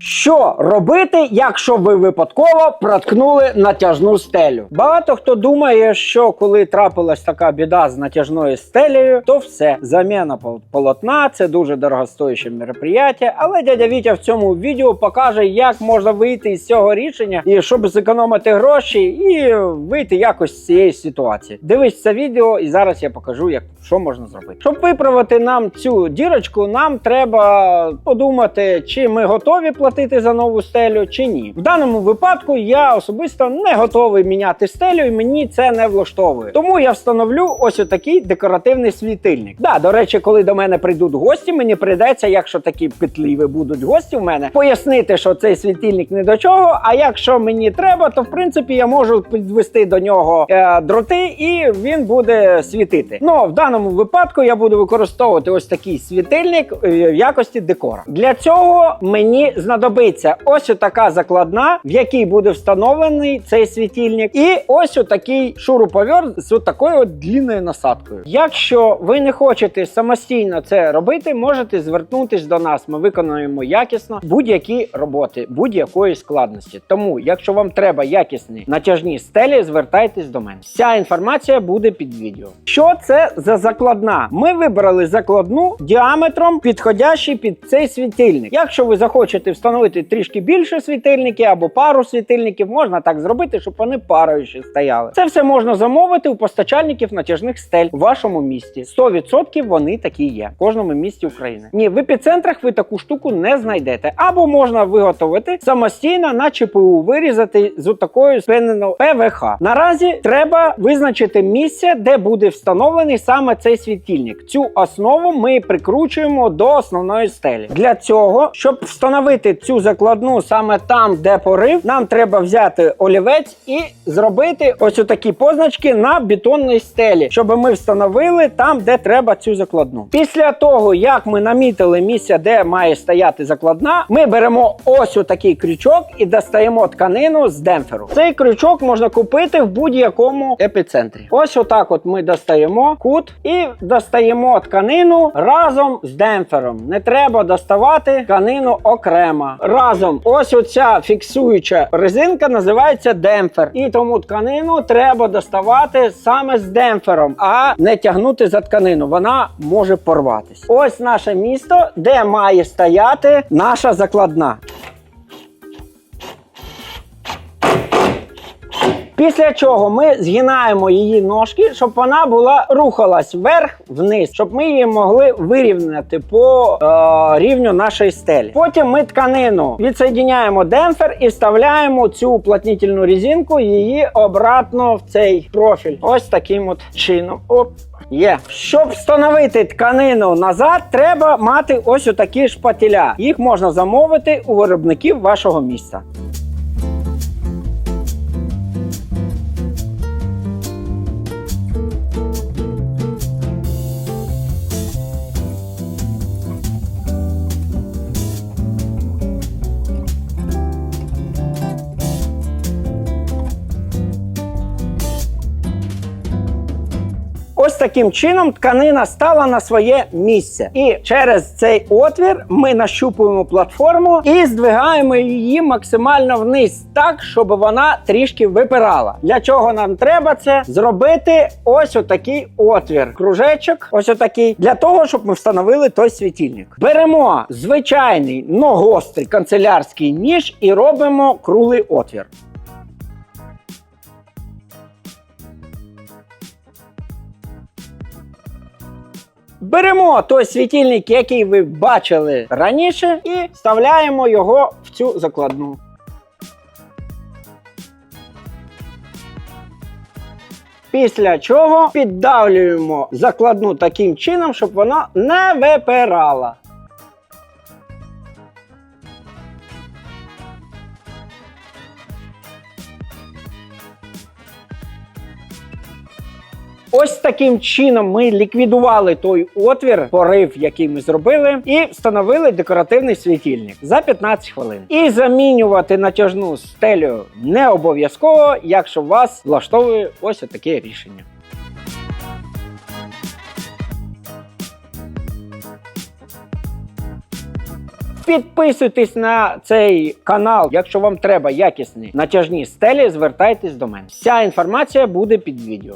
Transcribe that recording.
Що робити, якщо ви випадково проткнули натяжну стелю? Багато хто думає, що коли трапилась така біда з натяжною стелею, то все заміна полотна це дуже дорогостояще мероприятие. Але дядя Вітя в цьому відео покаже, як можна вийти із цього рішення і щоб зекономити гроші і вийти якось з цієї ситуації. Дивись це відео, і зараз я покажу, як що можна зробити. Щоб виправити нам цю дірочку, нам треба подумати, чи ми готові платити за нову стелю, чи ні. В даному випадку я особисто не готовий міняти стелю, і мені це не влаштовує. Тому я встановлю ось такий декоративний світильник. Да, до речі, коли до мене прийдуть гості, мені прийдеться, якщо такі петліві будуть гості в мене, пояснити, що цей світильник не до чого. А якщо мені треба, то в принципі я можу підвести до нього е, дроти, і він буде світити. Ну в даному випадку я буду використовувати ось такий світильник е, в якості декора. Для цього мені знадобиться ось така закладна, в якій буде встановлений цей світильник, і ось такий шуруповерт з такою от длінною насадкою. Якщо ви не хочете самостійно це робити, можете звернутись до нас. Ми виконуємо якісно будь-які роботи будь-якої складності. Тому, якщо вам треба якісні натяжні стелі, звертайтесь до мене. Вся інформація буде під відео. Що це за закладна? Ми вибрали закладну діаметром, підходящий під цей світильник. Якщо ви захочете встановити трішки більше світильників або пару світильників, можна так зробити, щоб вони парою ще стояли. Це все можна замовити у постачальників натяжних стель у вашому місті. 100% вони такі є в кожному місті України. Ні, в епіцентрах ви таку штуку не знайдете. Або можна виготовити самостійно на ЧПУ, вирізати з такою спиненою ПВХ. Наразі треба визначити місце, де буде встановлений саме цей світильник. Цю основу ми прикручуємо до основної стелі. Для цього, щоб встановити цю закладну саме там, де порив, нам треба взяти олівець і зробити ось такі позначки на бетонній стелі, щоб ми встановили там, де треба цю закладну. Після того, як ми намітили місце, де має стояти закладна, ми беремо ось такий крючок і достаємо тканину з демпферу. Цей крючок можна купити в будь-якому епіцентрі. Ось отак от ми достаємо кут і достаємо тканину разом з демпфером. Не треба доставати тканину окремо. Разом ось оця фіксуюча резинка називається демпфер. І тому тканину треба доставати саме з демпфером, а не тягнути за тканину. Вона може порватися. Ось наше місто, де має стояти наша закладна. Після чого ми згинаємо її ножки, щоб вона була рухалась вверх-вниз, щоб ми її могли вирівняти по е, рівню нашої стелі. Потім ми тканину відсоединяємо демпфер і вставляємо цю уплотнительну резинку її обратно в цей профіль. Ось таким от чином. Оп. Є. Щоб встановити тканину назад, треба мати ось такі шпателя. Їх можна замовити у виробників вашого міста. Ось таким чином тканина стала на своє місце. І через цей отвір ми нащупуємо платформу і здвигаємо її максимально вниз, так, щоб вона трішки випирала. Для чого нам треба це зробити? Ось отакий отвір. Кружечок, ось отакий, для того, щоб ми встановили той світильник. Беремо звичайний, но гострий канцелярський ніж і робимо круглий отвір. Беремо той світильник, який ви бачили раніше, і вставляємо його в цю закладну. Після чого піддавлюємо закладну таким чином, щоб вона не випирала. Ось таким чином ми ліквідували той отвір, порив, який ми зробили, і встановили декоративний світильник за 15 хвилин. І замінювати натяжну стелю не обов'язково, якщо вас влаштовує ось таке рішення. Підписуйтесь на цей канал, якщо вам треба якісні натяжні стелі, звертайтесь до мене. Вся інформація буде під відео.